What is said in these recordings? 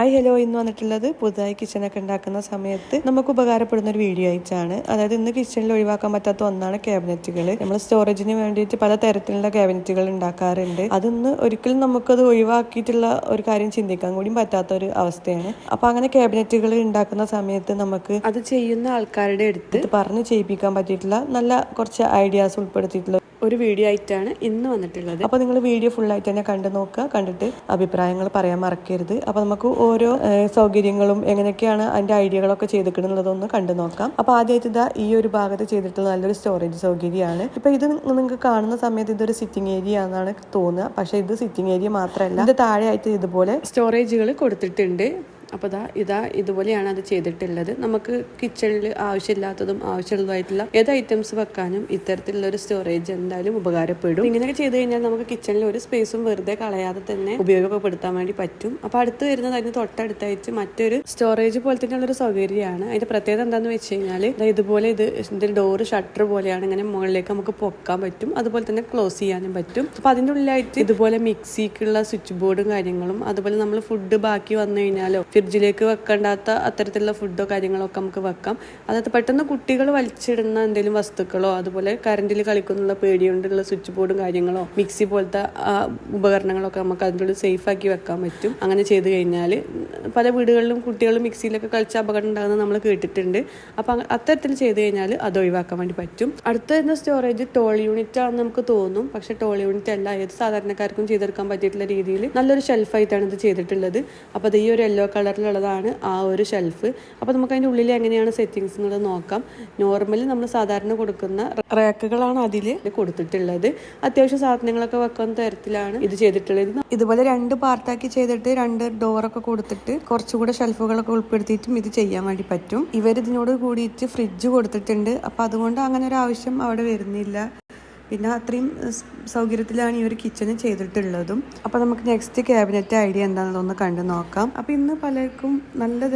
Hi hello ഇന്ന് വന്നിട്ടുള്ളത് പുതുതായി കിച്ചണൊക്കെ ഉണ്ടാക്കുന്ന സമയത്ത് നമുക്ക് ഉപകാരപ്പെടുന്ന ഒരു വീഡിയോ ആയിട്ടാണ്. അതായത് ഇന്ന് കിച്ചണിൽ ഒഴിവാക്കാൻ പറ്റാത്ത ഒന്നാണ് ക്യാബിനറ്റുകൾ നമ്മൾ സ്റ്റോറേജിന് വേണ്ടിയിട്ട് പല തരത്തിലുള്ള ക്യാബിനറ്റുകൾ ഉണ്ടാക്കാറുണ്ട്. അതിന്ന് ഒരിക്കലും നമുക്കത് ഒഴിവാക്കിയിട്ടുള്ള ഒരു കാര്യം ചിന്തിക്കാൻ കൂടി പറ്റാത്ത ഒരു അവസ്ഥയാണ്. അപ്പൊ അങ്ങനെ ക്യാബിനറ്റുകൾ ഉണ്ടാക്കുന്ന സമയത്ത് നമുക്ക് അത് ചെയ്യുന്ന ആൾക്കാരുടെ അടുത്ത് പറഞ്ഞ് ചെയ്യിപ്പിക്കാൻ പറ്റിയിട്ടുള്ള നല്ല കുറച്ച് ഐഡിയാസ് ഉൾപ്പെടുത്തിയിട്ടുള്ള ഒരു വീഡിയോ ആയിട്ടാണ് ഇന്ന് വന്നിട്ടുള്ളത്. അപ്പോൾ നിങ്ങൾ വീഡിയോ ഫുൾ ആയിട്ട് തന്നെ കണ്ടു നോക്കുക. കണ്ടിട്ട് അഭിപ്രായങ്ങൾ പറയാൻ മറക്കരുത്. അപ്പോൾ നമുക്ക് ഓരോ സൗകര്യങ്ങളും എങ്ങനെയൊക്കെയാണ് അതിന്റെ ഐഡിയകളൊക്കെ ചെയ്തിട്ടുള്ളതൊന്ന് കണ്ടു നോക്കാം. അപ്പോൾ ആദ്യമായിട്ട് ഇതാ ഈ ഒരു ഭാഗത്ത് ചെയ്തിട്ടുള്ള നല്ലൊരു സ്റ്റോറേജ് സൗകര്യമാണ്. ഇപ്പോൾ ഇത് നിങ്ങൾക്ക് കാണുന്ന സമയത്ത് ഇതൊരു സിറ്റിംഗ് ഏരിയ ആണെന്നാണ് തോന്നുക. പക്ഷേ ഇത് സിറ്റിംഗ് ഏരിയ മാത്രമല്ല. ഇത് താഴെയായിട്ട് ഇതുപോലെ സ്റ്റോറേജുകൾ കൊടുത്തിട്ടുണ്ട്. അപ്പോൾ ഇതാ ഇതാ ഇതുപോലെയാണ് അത് ചെയ്തിട്ടുള്ളത്. നമുക്ക് കിച്ചണിൽ ആവശ്യമില്ലാത്തതും ആവശ്യമുള്ളതായിട്ടുള്ള ഏത് ഐറ്റംസ് വെക്കാനും ഇത്തരത്തിലുള്ള ഒരു സ്റ്റോറേജ് എന്തായാലും ഉപകാരപ്പെടും. ഇങ്ങനെയൊക്കെ ചെയ്ത് കഴിഞ്ഞാൽ നമുക്ക് കിച്ചണിൽ ഒരു സ്പേസും വെറുതെ കളയാതെ തന്നെ ഉപയോഗപ്പെടുത്താൻ വേണ്ടി പറ്റും. അപ്പോൾ അടുത്ത് വരുന്നത് അതിന് തൊട്ടടുത്തായിട്ട് മറ്റൊരു സ്റ്റോറേജ് പോലെ തന്നെയുള്ള ഒരു സൗകര്യമാണ്. അതിന്റെ പ്രത്യേകത എന്താണെന്ന് വെച്ച് കഴിഞ്ഞാൽ ഇതുപോലെ ഇത് ഇതിന്റെ ഡോറ് ഷട്ടർ പോലെയാണ് ഇങ്ങനെ മുകളിലേക്ക് നമുക്ക് പൊക്കാൻ പറ്റും. അതുപോലെ തന്നെ ക്ലോസ് ചെയ്യാനും പറ്റും. അപ്പോൾ അതിന്റെ ഉള്ളിലായിട്ട് ഇതുപോലെ മിക്സിക്കുള്ള സ്വിച്ച് ബോർഡും കാര്യങ്ങളും അതുപോലെ നമ്മൾ ഫുഡ് ബാക്കി വന്നു കഴിഞ്ഞാലോ ഫ്രിഡ്ജിലേക്ക് വെക്കണ്ടാത്ത അത്തരത്തിലുള്ള ഫുഡോ കാര്യങ്ങളോ ഒക്കെ നമുക്ക് വെക്കാം. അതായത് പെട്ടെന്ന് കുട്ടികൾ വലിച്ചിടുന്ന എന്തെങ്കിലും വസ്തുക്കളോ അതുപോലെ കറണ്ടിൽ കളിക്കുന്നുള്ള പേടികൊണ്ടുള്ള സ്വിച്ച് ബോർഡും കാര്യങ്ങളോ മിക്സി പോലത്തെ ഉപകരണങ്ങളൊക്കെ നമുക്ക് അതിന്റെ ഉള്ളിൽ സേഫ് ആക്കി വെക്കാൻ പറ്റും. അങ്ങനെ ചെയ്ത് കഴിഞ്ഞാൽ പല വീടുകളിലും കുട്ടികൾ മിക്സിയിലൊക്കെ കളിച്ച അപകടം ഉണ്ടാകുന്നത് നമ്മൾ കേട്ടിട്ടുണ്ട്. അപ്പം അത്തരത്തിൽ ചെയ്ത് കഴിഞ്ഞാൽ അത് ഒഴിവാക്കാൻ വേണ്ടി പറ്റും. അടുത്ത വരുന്ന സ്റ്റോറേജ് ടോൾ യൂണിറ്റ് ആണെന്ന് നമുക്ക് തോന്നും. പക്ഷേ ടോൾ യൂണിറ്റ് അല്ല. ഏത് സാധാരണക്കാർക്കും ചെയ്തെടുക്കാൻ പറ്റിയിട്ടുള്ള രീതിയിൽ നല്ലൊരു ഷെൽഫായിട്ടാണ് ഇത് ചെയ്തിട്ടുള്ളത്. അപ്പോൾ അത് ഈ ഒരു യെല്ലോ കളറിലുള്ളതാണ് ആ ഒരു ഷെൽഫ് അപ്പോൾ നമുക്ക് അതിന്റെ ഉള്ളിൽ എങ്ങനെയാണ് സെറ്റിങ്സ് എന്നുള്ളത് നോക്കാം. നോർമലി നമ്മൾ സാധാരണ കൊടുക്കുന്ന റാക്കുകളാണ് അതിൽ കൊടുത്തിട്ടുള്ളത്. അത്യാവശ്യം സാധനങ്ങളൊക്കെ വെക്കുന്ന തരത്തിലാണ് ഇത് ചെയ്തിട്ടുള്ളത്. ഇതുപോലെ രണ്ട് പാർട്ടാക്കി ചെയ്തിട്ട് രണ്ട് ഡോറൊക്കെ കൊടുത്തിട്ട് കുറച്ചുകൂടെ ഷെൽഫുകളൊക്കെ ഉൾപ്പെടുത്തിയിട്ടും ഇത് ചെയ്യാൻ വേണ്ടി പറ്റും. ഇവർ ഇതിനോട് കൂടിയിട്ട് ഫ്രിഡ്ജ് കൊടുത്തിട്ടുണ്ട്. അപ്പോൾ അതുകൊണ്ട് അങ്ങനെ ഒരു ആവശ്യം അവിടെ വരുന്നില്ല. പിന്നെ അത്രയും സൗകര്യത്തിലാണ് ഈ ഒരു കിച്ചണ് ചെയ്തിട്ടുള്ളതും. അപ്പോൾ നമുക്ക് നെക്സ്റ്റ് ക്യാബിനറ്റ് ഐഡിയ എന്താണെന്നൊന്ന് കണ്ടു നോക്കാം. അപ്പോൾ ഇന്ന് പലർക്കും നല്ല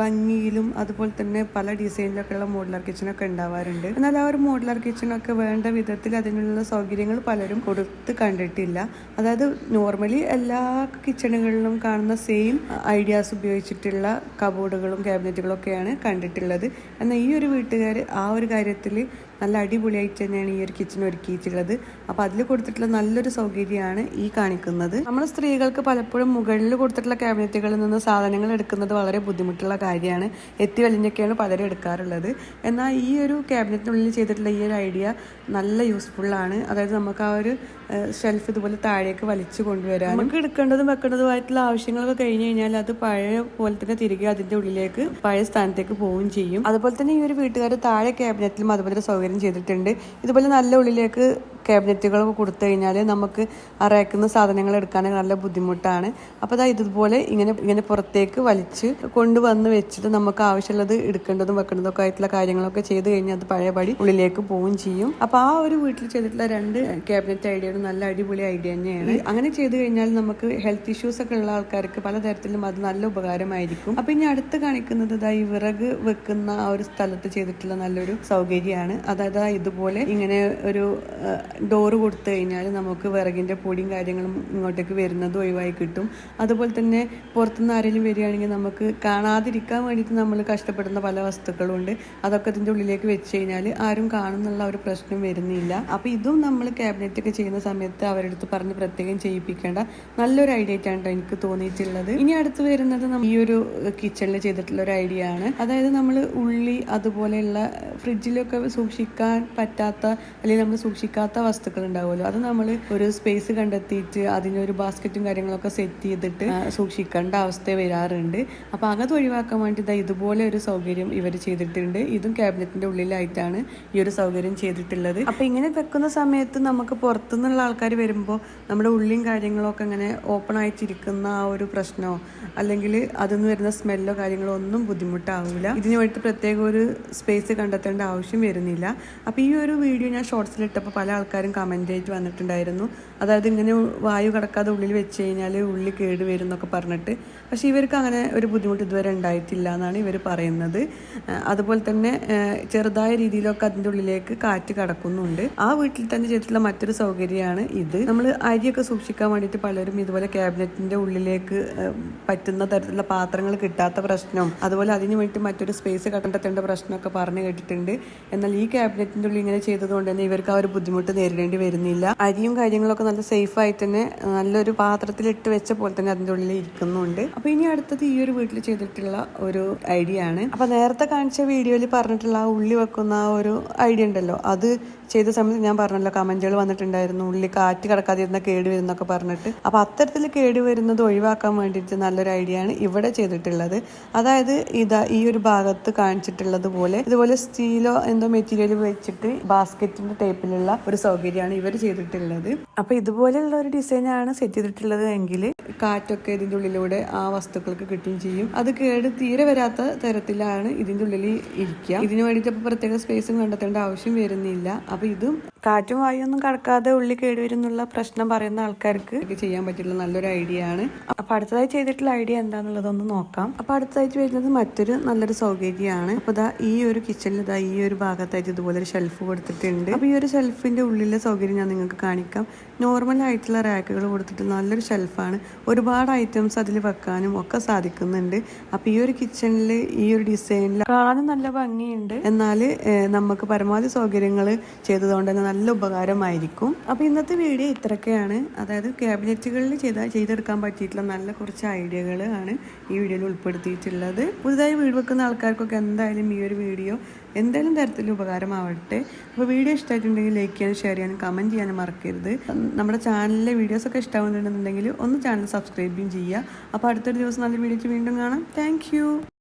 ഭംഗിയിലും അതുപോലെ തന്നെ പല ഡിസൈനിലൊക്കെ ഉള്ള മോഡുലാർ കിച്ചണൊക്കെ ഉണ്ടാവാറുണ്ട്. എന്നാൽ ആ ഒരു മോഡുലാർ കിച്ചണൊക്കെ വേണ്ട വിധത്തിൽ അതിനുള്ള സൗകര്യങ്ങൾ പലരും കൊടുത്ത് കണ്ടിട്ടില്ല. അതായത് നോർമലി എല്ലാ കിച്ചണുകളിലും കാണുന്ന സെയിം ഐഡിയാസ് ഉപയോഗിച്ചിട്ടുള്ള കബോർഡുകളും ക്യാബിനറ്റുകളും ഒക്കെയാണ് കണ്ടിട്ടുള്ളത്. എന്നാൽ ഈ ഒരു വീട്ടുകാർ ആ ഒരു കാര്യത്തിൽ നല്ല അടിപൊളിയായിട്ട് തന്നെയാണ് ഈ ഒരു കിച്ചൺ ഒരുക്കിയിട്ടുള്ളത്. അപ്പോൾ അതിൽ കൊടുത്തിട്ടുള്ള നല്ലൊരു സൗകര്യമാണ് ഈ കാണിക്കുന്നത്. നമ്മൾ സ്ത്രീകൾക്ക് പലപ്പോഴും മുകളിൽ കൊടുത്തിട്ടുള്ള ക്യാബിനറ്റുകളിൽ നിന്ന് സാധനങ്ങൾ എടുക്കുന്നത് വളരെ ബുദ്ധിമുട്ടുള്ള കാര്യമാണ്. എത്തി വലിഞ്ഞൊക്കെയാണ് പലരും എടുക്കാറുള്ളത്. എന്നാൽ ഈ ഒരു ക്യാബിനറ്റിനുള്ളിൽ ചെയ്തിട്ടുള്ള ഈ ഒരു ഐഡിയ നല്ല യൂസ്ഫുള്ളാണ് അതായത് നമുക്ക് ആ ഒരു ഷെൽഫ് ഇതുപോലെ താഴേക്ക് വലിച്ചു കൊണ്ടുവരാൻ നമുക്ക് എടുക്കേണ്ടതും വെക്കേണ്ടതുമായിട്ടുള്ള ആവശ്യങ്ങളൊക്കെ കഴിഞ്ഞ് കഴിഞ്ഞാൽ അത് പഴയ പോലെ തന്നെ തിരികെ അതിന്റെ ഉള്ളിലേക്ക് പഴയ സ്ഥാനത്തേക്ക് പോവുകയും ചെയ്യും. അതുപോലെ തന്നെ ഈ ഒരു വീട്ടുകാർ താഴെ ക്യാബിനറ്റിലും അതുപോലെ ഒരു സൗകര്യം ചെയ്തിട്ടുണ്ട്. ഇതുപോലെ നല്ല ഉള്ളിലേക്ക് ക്യാബിനറ്റുകളൊക്കെ കൊടുത്തു കഴിഞ്ഞാൽ നമുക്ക് ആ റാക്കുന്ന സാധനങ്ങൾ എടുക്കാൻ നല്ല ബുദ്ധിമുട്ടാണ്. അപ്പോൾ അതാ ഇതുപോലെ ഇങ്ങനെ ഇങ്ങനെ പുറത്തേക്ക് വലിച്ച് കൊണ്ടുവന്ന് വെച്ചിട്ട് നമുക്ക് ആവശ്യമുള്ളത് എടുക്കേണ്ടതും വെക്കേണ്ടതും ഒക്കെ ആയിട്ടുള്ള കാര്യങ്ങളൊക്കെ ചെയ്ത് കഴിഞ്ഞാൽ അത് പഴയപടി ഉള്ളിലേക്ക് പോവുകയും ചെയ്യും. അപ്പോൾ ആ ഒരു വീട്ടിൽ ചെയ്തിട്ടുള്ള രണ്ട് ക്യാബിനറ്റ് ഐഡിയയാണ് നല്ല അടിപൊളി ഐഡിയ തന്നെയാണ്. അങ്ങനെ ചെയ്ത് കഴിഞ്ഞാൽ നമുക്ക് ഹെൽത്ത് ഇഷ്യൂസ് ഒക്കെ ഉള്ള ആൾക്കാർക്ക് പലതരത്തിലും അത് നല്ല ഉപകാരമായിരിക്കും. അപ്പോൾ ഇനി അടുത്ത് കാണിക്കുന്നത് ഇതാ ഈ വിറക് വെക്കുന്ന ആ ഒരു സ്ഥലത്ത് ചെയ്തിട്ടുള്ള നല്ലൊരു സൗകര്യമാണ്. അതായത് ഇതുപോലെ ഇങ്ങനെ ഒരു ഡോറ് കൊടുത്തു കഴിഞ്ഞാൽ നമുക്ക് വിറകിന്റെ പൊടിയും കാര്യങ്ങളും ഇങ്ങോട്ടേക്ക് വരുന്നത് ഒഴിവായി കിട്ടും. അതുപോലെ തന്നെ പുറത്തുനിന്ന് ആരെങ്കിലും വരികയാണെങ്കിൽ നമുക്ക് കാണാതിരിക്കാൻ വേണ്ടിയിട്ട് നമ്മൾ കഷ്ടപ്പെടുന്ന പല വസ്തുക്കളും ഉണ്ട് അതൊക്കെ ഇതിന്റെ ഉള്ളിലേക്ക് വെച്ച് കഴിഞ്ഞാൽ ആരും കാണുന്നുള്ള ഒരു പ്രശ്നം വരുന്നില്ല. അപ്പോൾ ഇതും നമ്മൾ ക്യാബിനറ്റ് ഒക്കെ ചെയ്യുന്ന സമയത്ത് അവരുടെ അടുത്ത് പറഞ്ഞ് പ്രത്യേകം ചെയ്യിപ്പിക്കേണ്ട നല്ലൊരു ഐഡിയ ആയിട്ടാണ് ട്ടോ എനിക്ക് തോന്നിയിട്ടുള്ളത്. ഇനി അടുത്ത് വരുന്നത് ഈ ഒരു കിച്ചണിൽ ചെയ്തിട്ടുള്ള ഒരു ഐഡിയ ആണ്. അതായത് നമ്മൾ ഉള്ളി അതുപോലെയുള്ള ഫ്രിഡ്ജിലൊക്കെ സൂക്ഷിക്കാൻ പറ്റാത്ത അല്ലെങ്കിൽ നമ്മൾ സൂക്ഷിക്കാത്ത വസ്തുക്കൾ ഉണ്ടാവുമല്ലോ. അത് നമ്മൾ ഒരു സ്പേസ് കണ്ടെത്തിയിട്ട് അതിനൊരു ബാസ്ക്കറ്റും കാര്യങ്ങളൊക്കെ സെറ്റ് ചെയ്തിട്ട് സൂക്ഷിക്കേണ്ട അവസ്ഥ വരാറുണ്ട്. അപ്പോൾ അകത്ത് ഒഴിവാക്കാൻ വേണ്ടി ഇതുപോലെ ഒരു സൗകര്യം ഇവർ ചെയ്തിട്ടുണ്ട്. ഇതും ക്യാബിനറ്റിന്റെ ഉള്ളിലായിട്ടാണ് ഈ ഒരു സൗകര്യം ചെയ്തിട്ടുള്ളത്. അപ്പോൾ ഇങ്ങനെ വെക്കുന്ന സമയത്ത് നമുക്ക് പുറത്തുനിന്നുള്ള ആൾക്കാർ വരുമ്പോൾ നമ്മുടെ ഉള്ളിയും കാര്യങ്ങളൊക്കെ ഇങ്ങനെ ഓപ്പൺ ആയിട്ടിരിക്കുന്ന ആ ഒരു പ്രശ്നമോ അല്ലെങ്കിൽ അതിൽ നിന്ന് വരുന്ന സ്മെല്ലോ കാര്യങ്ങളോ ഒന്നും ബുദ്ധിമുട്ടാവില്ല ഇതിന് വേണ്ടി പ്രത്യേക ഒരു സ്പേസ് കണ്ടെത്തേണ്ട ആവശ്യം വരുന്നില്ല. അപ്പോൾ ഈ ഒരു വീഡിയോ ഞാൻ ഷോർട്സിൽ ഇട്ടപ്പോൾ പല ആൾക്കാരും കമന്റ് ആയിട്ട് വന്നിട്ടുണ്ടായിരുന്നു. അതായത് ഇങ്ങനെ വായു കടക്കാതെ ഉള്ളിൽ വെച്ച് കഴിഞ്ഞാൽ ഉള്ളി കേട് വരും എന്നൊക്കെ പറഞ്ഞിട്ട്. പക്ഷേ ഇവർക്ക് അങ്ങനെ ഒരു ബുദ്ധിമുട്ട് ഇതുവരെ ഉണ്ടായിട്ടില്ല എന്നാണ് ഇവർ പറയുന്നത്. അതുപോലെ തന്നെ ചെറുതായ രീതിയിലൊക്കെ അതിന്റെ ഉള്ളിലേക്ക് കാറ്റ് കടക്കുന്നുണ്ട്. ആ വീട്ടിൽ തന്നെ ചെയ്തിട്ടുള്ള മറ്റൊരു സൗകര്യമാണ് ഇത്. നമ്മൾ അരിയൊക്കെ സൂക്ഷിക്കാൻ വേണ്ടിയിട്ട് പലരും ഇതുപോലെ ക്യാബിനറ്റിന്റെ ഉള്ളിലേക്ക് പറ്റുന്ന തരത്തിലുള്ള പാത്രങ്ങൾ കിട്ടാത്ത പ്രശ്നം അതുപോലെ അതിന് വേണ്ടി മറ്റൊരു സ്പേസ് കണ്ടെത്തേണ്ട പ്രശ്നമൊക്കെ പറഞ്ഞു കേട്ടിട്ടുണ്ട്. എന്നാൽ ഈ ക്യാബിനറ്റിന്റെ ഉള്ളിൽ ഇങ്ങനെ ചെയ്തതുകൊണ്ട് തന്നെ ഇവർക്ക് ആ ഒരു ബുദ്ധിമുട്ട് നേരിടേണ്ടി വരുന്നില്ല. അരിയും കാര്യങ്ങളൊക്കെ നല്ല സേഫ് ആയിട്ട് തന്നെ നല്ലൊരു പാത്രത്തിൽ ഇട്ട് വെച്ച പോലെ തന്നെ അതിന്റെ ഉള്ളിൽ ഇരിക്കുന്നുണ്ട്. അപ്പൊ ഇനി അടുത്തത് ഈ ഒരു വീട്ടിൽ ചെയ്തിട്ടുള്ള ഒരു ഐഡിയ ആണ്. അപ്പൊ നേരത്തെ കാണിച്ച വീഡിയോയിൽ പറഞ്ഞിട്ടുള്ള ആ ഉള്ളി വെക്കുന്ന ആ ഒരു ഐഡിയ ഉണ്ടല്ലോ. അത് ചെയ്ത സമയത്ത് ഞാൻ പറഞ്ഞല്ലോ കമന്റുകൾ വന്നിട്ടുണ്ടായിരുന്നു ഉള്ളിൽ കാറ്റ് കിടക്കാതിരുന്ന കേട് വരുന്നൊക്കെ പറഞ്ഞിട്ട്. അപ്പോൾ അത്തരത്തിൽ കേട് വരുന്നത് ഒഴിവാക്കാൻ വേണ്ടിയിട്ട് നല്ലൊരു ഐഡിയ ആണ് ഇവിടെ ചെയ്തിട്ടുള്ളത്. അതായത് ഇതാ ഈ ഒരു ഭാഗത്ത് കാണിച്ചിട്ടുള്ളത് പോലെ ഇതുപോലെ സ്റ്റീലോ എന്തോ മെറ്റീരിയൽ വെച്ചിട്ട് ബാസ്ക്കറ്റിന്റെ ടൈപ്പിലുള്ള ഒരു സൗകര്യമാണ് ഇവർ ചെയ്തിട്ടുള്ളത്. അപ്പോൾ ഇതുപോലെയുള്ള ഒരു ഡിസൈനാണ് സെറ്റ് ചെയ്തിട്ടുള്ളത് എങ്കിൽ കാറ്റൊക്കെ ഇതിന്റെ ഉള്ളിലൂടെ ആ വസ്തുക്കൾക്ക് കിട്ടുകയും ചെയ്യും. അത് കേട് തീരെ വരാത്ത തരത്തിലാണ് ഇതിന്റെ ഉള്ളിൽ ഇരിക്കുക. ഇതിന് വേണ്ടിയിട്ട് അപ്പോൾ പ്രത്യേക സ്പേസും കണ്ടെത്തേണ്ട ആവശ്യം വരുന്നില്ല. അപ്പൊ ഇതും കാറ്റും വായുവൊന്നും കടക്കാതെ ഉള്ളി കേടുവരുന്നുള്ള പ്രശ്നം പറയുന്ന ആൾക്കാർക്ക് ചെയ്യാൻ പറ്റിയുള്ള നല്ലൊരു ഐഡിയ ആണ്. അപ്പൊ അടുത്തതായി ചെയ്തിട്ടുള്ള ഐഡിയ എന്താണെന്നുള്ളതൊന്ന് നോക്കാം. അപ്പൊ അടുത്തതായിട്ട് വരുന്നത് മറ്റൊരു നല്ലൊരു സൗകര്യമാണ്. അപ്പൊ ഇതാ ഈ ഒരു കിച്ചണിൽ ഇതാ ഈ ഒരു ഭാഗത്തായിട്ട് ഇതുപോലെ ഒരു ഷെൽഫ് കൊടുത്തിട്ടുണ്ട്. അപ്പൊ ഈ ഒരു ഷെൽഫിന്റെ ഉള്ളിലെ സൗകര്യം ഞാൻ നിങ്ങൾക്ക് കാണിക്കാം. നോർമൽ ആയിട്ടുള്ള റാക്കുകൾ കൊടുത്തിട്ട് നല്ലൊരു ഷെൽഫാണ് ഒരുപാട് ഐറ്റംസ് അതിൽ വെക്കാനും ഒക്കെ സാധിക്കുന്നുണ്ട്. അപ്പൊ ഈ ഒരു കിച്ചണിൽ ഈ ഒരു ഡിസൈനിൽ കാണാൻ നല്ല ഭംഗിയുണ്ട്. എന്നാൽ നമുക്ക് പരമാവധി സൗകര്യങ്ങൾ ചെയ്തതുകൊണ്ട് തന്നെ നല്ല ഉപകാരമായിരിക്കും. അപ്പോൾ ഇന്നത്തെ വീഡിയോ ഇത്രയൊക്കെയാണ്. അതായത് ക്യാബിനറ്റുകളിൽ ചെയ്ത ചെയ്തെടുക്കാൻ പറ്റിയിട്ടുള്ള നല്ല കുറച്ച് ഐഡിയകൾ ആണ് ഈ വീഡിയോയിൽ ഉൾപ്പെടുത്തിയിട്ടുള്ളത്. പുതുതായി വീട് വെക്കുന്ന ആൾക്കാർക്കൊക്കെ എന്തായാലും ഈ ഒരു വീഡിയോ എന്തായാലും തരത്തിൽ ഉപകാരമാവട്ടെ. അപ്പോൾ വീഡിയോ ഇഷ്ടമായിട്ടുണ്ടെങ്കിൽ ലൈക്ക് ചെയ്യാനും ഷെയർ ചെയ്യാനും കമന്റ് ചെയ്യാനും മറക്കരുത്. നമ്മുടെ ചാനലിലെ വീഡിയോസൊക്കെ ഇഷ്ടമാകുന്നുണ്ടെന്നുണ്ടെങ്കിൽ ഒന്ന് ചാനൽ സബ്സ്ക്രൈബും ചെയ്യുക. അപ്പോൾ അടുത്തൊരു ദിവസം നല്ല വീഡിയോയ്ക്ക് വീണ്ടും കാണാം. താങ്ക്